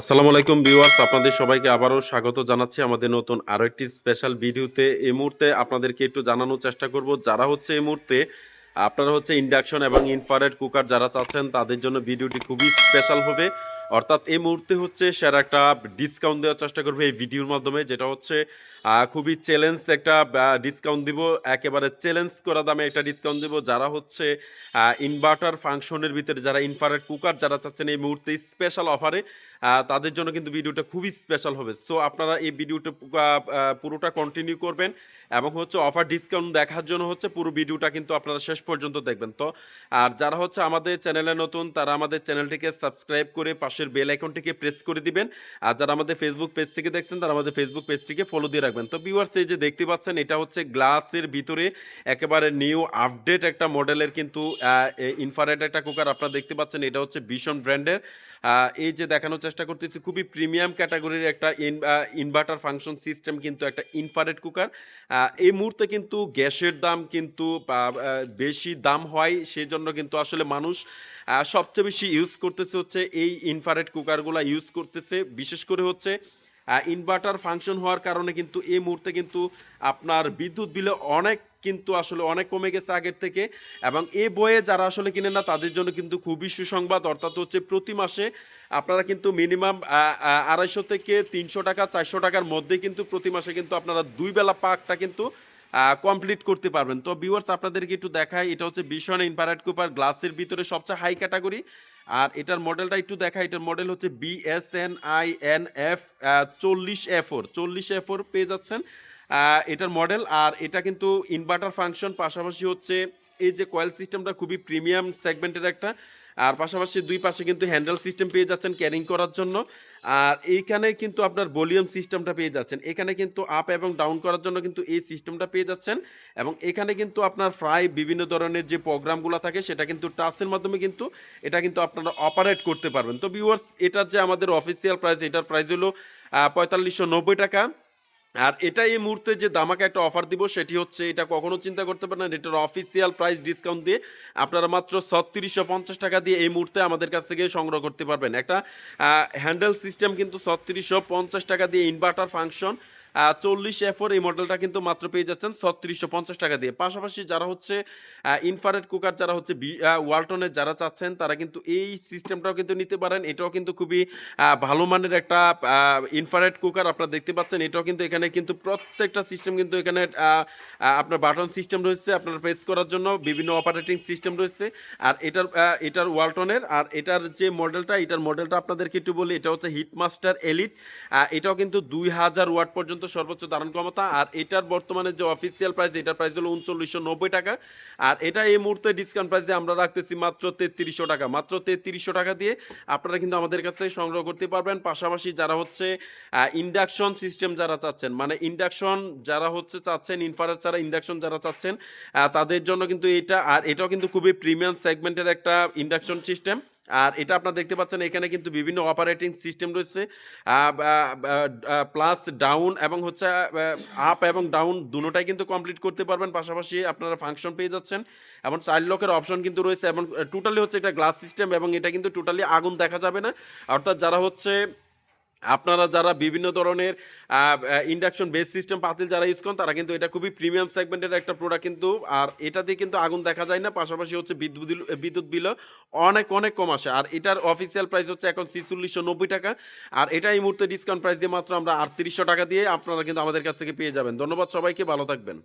আসসালামু আলাইকুম ভিউয়ার্স, আপনাদের সবাইকে আবারও স্বাগত জানাচ্ছি আমাদের নতুন আরও একটি স্পেশাল ভিডিওতে। এই মুহূর্তে আপনাদেরকে একটু জানানোর চেষ্টা করব, যারা হচ্ছে এই মুহূর্তে, আপনারা হচ্ছে ইন্ডাকশন এবং ইনফ্রারেড কুকার যারা চাচ্ছেন, তাদের জন্য ভিডিওটি খুবই স্পেশাল হবে। অর্থাৎ এই মুহূর্তে হচ্ছে সেরা একটা ডিসকাউন্ট দেওয়ার চেষ্টা করবে এই ভিডিওর মাধ্যমে, যেটা হচ্ছে খুবই চ্যালেঞ্জ একটা ডিসকাউন্ট দিব, একেবারে চ্যালেঞ্জ করা দামে একটা ডিসকাউন্ট দিব, যারা হচ্ছে ইনভার্টার ফাংশনের ভিতরে যারা ইনফ্রারেড কুকার যারা চাচ্ছেন এই মুহূর্তে স্পেশাল অফারে তাদের জন্য কিন্তু ভিডিওটা খুবই স্পেশাল হবে। সো আপনারা এই ভিডিওটা পুরোটা কন্টিনিউ করবেন এবং হচ্ছে অফার ডিসকাউন্ট দেখার জন্য হচ্ছে পুরো ভিডিওটা কিন্তু আপনারা শেষ পর্যন্ত দেখবেন। তো, আর যারা হচ্ছে আমাদের চ্যানেলে নতুন, তারা আমাদের চ্যানেলটিকে সাবস্ক্রাইব করে পাশের বেল আইকনটিকে প্রেস করে দিবেন। আর যারা আমাদের ফেসবুক পেজ থেকে দেখছেন, তারা আমাদের ফেসবুক পেজটিকে ফলো দিয়ে রাখবেন। তো ভিউয়ার্স এই যে দেখতে পাচ্ছেন, এটা হচ্ছে গ্লাসের ভিতরে একেবারে নিউ আপডেট একটা মডেলের কিন্তু ইনফারেট একটা কুকার আপনারা দেখতে পাচ্ছেন, এটা হচ্ছে ভীষণ ব্র্যান্ডের এই যে চেষ্টা করতেছি, খুবই প্রিমিয়াম ক্যাটাগরির একটা ইনভার্টার ফাংশন সিস্টেম কিন্তু একটা ইনফারেট কুকার এই মুহূর্তে কিন্তু গ্যাসের দাম কিন্তু বেশি দাম হয়, সেজন্য কিন্তু আসলে মানুষ সবচেয়ে বেশি ইউজ করতেছে হচ্ছে এই ইনফারেট কুকারগুলো ইউজ করতেছে। বিশেষ করে হচ্ছে ইনভার্টার ফাংশন হওয়ার কারণে কিন্তু এই মুহূর্তে কিন্তু আপনার বিদ্যুৎ বিলে অনেক কিন্তু আসলে অনেক কমে গেছে আগের থেকে। এবং এ বইয়ে যারা আসলে কিনে না, তাদের জন্য কিন্তু খুবই সুসংবাদ। অর্থাৎ হচ্ছে প্রতি মাসে আপনারা কিন্তু মিনিমাম আড়াইশো থেকে তিনশো টাকা, চারশো টাকার মধ্যে কিন্তু প্রতি মাসে কিন্তু আপনারা দুই বেলা পাকটা কিন্তু কমপ্লিট করতে পারবেন। তো ভিউয়ার্স আপনাদেরকে একটু দেখাই, এটা হচ্ছে ভীষণ ইনফারেট কুপার গ্লাসের ভিতরে সবচেয়ে হাই ক্যাটাগরি আর এটার মডেলটা একটু দেখা এটার মডেল হচ্ছে বিএসএন আই এন এফ চল্লিশ এফ ওর চল্লিশ এফ ওর পেয়ে যাচ্ছেন। এটার মডেল, আর এটা কিন্তু ইনভার্টার ফাংশন পাশাপাশি হচ্ছে এই যে কয়েল সিস্টেমটা খুবই প্রিমিয়াম সেগমেন্টের একটা। আর পাশাপাশি দুই পাশে কিন্তু হ্যান্ডেল সিস্টেম পেয়ে যাচ্ছেন ক্যারিং করার জন্য। আর এইখানে কিন্তু আপনার ভলিউম সিস্টেমটা পেয়ে যাচ্ছেন। এখানে কিন্তু আপ এবং ডাউন করার জন্য কিন্তু এই সিস্টেমটা পেয়ে যাচ্ছেন। এবং এখানে কিন্তু আপনার প্রায় বিভিন্ন ধরনের যে প্রোগ্রামগুলো থাকে, সেটা কিন্তু টাচের মাধ্যমে কিন্তু এটা কিন্তু আপনারা অপারেট করতে পারবেন। তো ভিউয়ার্স এটার যে আমাদের অফিসিয়াল প্রাইস এটার প্রাইস হলো পঁয়তাল্লিশশো টাকা। আর এটা এই মুহূর্তে যে দামাকে একটা অফার দিব, সেটি হচ্ছে এটা কখনো চিন্তা করতে পারেন এটার অফিসিয়াল প্রাইস ডিসকাউন্ট দিয়ে আপনারা মাত্র ছত্রিশশো পঞ্চাশ টাকা দিয়ে এই মুহূর্তে আমাদের কাছ থেকে সংগ্রহ করতে পারবেন। একটা হ্যান্ডেল সিস্টেম কিন্তু ছত্রিশশো পঞ্চাশ টাকা দিয়ে ইনভার্টার ফাংশন চল্লিশ এফোর এই মডেলটা কিন্তু মাত্র পেয়ে যাচ্ছেন ছত্রিশশো পঞ্চাশ টাকা দিয়ে। পাশাপাশি যারা হচ্ছে ইনফারেট কুকার যারা হচ্ছে ওয়ালটনের যারা চাচ্ছেন, তারা কিন্তু এই সিস্টেমটাও কিন্তু নিতে পারেন। এটাও কিন্তু খুবই ভালো মানের একটা ইনফারেট কুকার আপনারা দেখতে পাচ্ছেন। এটাও কিন্তু এখানে কিন্তু প্রত্যেকটা সিস্টেম কিন্তু এখানে আপনার বাটন সিস্টেম রয়েছে, আপনার প্রেস করার জন্য বিভিন্ন অপারেটিং সিস্টেম রয়েছে। আর এটার এটার ওয়ালটনের আর এটার যে মডেলটা, এটার মডেলটা আপনাদেরকে একটু বলি, এটা হচ্ছে হিটমাস্টার এলিট এটাও কিন্তু দুই হাজার ওয়াট পর্যন্ত সর্বোচ্চ ধারণ ক্ষমতা, আর এটার বর্তমানে যে অফিসিয়াল প্রাইস এটার প্রাইস হলো উনচল্লিশশো নব্বই টাকা। আর এটা এই মুহূর্তে ডিসকাউন্ট প্রাইসে আমরা রাখতেছি মাত্র তেত্রিশশো টাকা। মাত্র তেত্রিশশো টাকা দিয়ে আপনারা কিন্তু আমাদের কাছে সংগ্রহ করতে পারবেন। পাশাপাশি যারা হচ্ছে ইন্ডাকশন সিস্টেম যারা চাচ্ছেন মানে ইন্ডাকশন যারা হচ্ছে চাচ্ছেন ইনফারেট ছাড়া ইন্ডাকশন যারা চাচ্ছেন তাদের জন্য কিন্তু এটা, আর এটাও কিন্তু খুবই প্রিমিয়াম সেগমেন্টের একটা ইন্ডাকশন সিস্টেম আর এটা আপনারা দেখতে পাচ্ছেন, এখানে কিন্তু বিভিন্ন অপারেটিং সিস্টেম রয়েছে। প্লাস ডাউন এবং হচ্ছে আপ এবং ডাউন দুটোটাই কিন্তু কমপ্লিট করতে পারবেন। পাশাপাশি আপনারা ফাংশন পেয়ে যাচ্ছেন এবং চাইল্ড লকের অপশন কিন্তু রয়েছে এবং টোটালি হচ্ছে এটা গ্লাস সিস্টেম এবং এটা কিন্তু টোটালি আগুন দেখা যাবে না। অর্থাৎ যারা হচ্ছে আপনারা যারা বিভিন্ন ধরনের ইন্ডাকশন বেস সিস্টেম পাতিল যারা ইউজ করেন, তারা কিন্তু এটা খুবই প্রিমিয়াম সেগমেন্টের একটা প্রোডাক্ট কিন্তু, আর এটা দিয়ে কিন্তু আগুন দেখা যায় না, পাশাপাশি হচ্ছে বিদ্যুৎ বিদ্যুৎ বিলও অনেক অনেক কম আসে। আর এটার অফিসিয়াল প্রাইস হচ্ছে এখন ছিচল্লিশশো নব্বই টাকা, আর এটা এই মুহূর্তে ডিসকাউন্ট প্রাইস দিয়ে মাত্র আমরা আটত্রিশশো টাকা দিয়ে আপনারা কিন্তু আমাদের কাছ থেকে পেয়ে যাবেন। ধন্যবাদ সবাইকে, ভালো থাকবেন।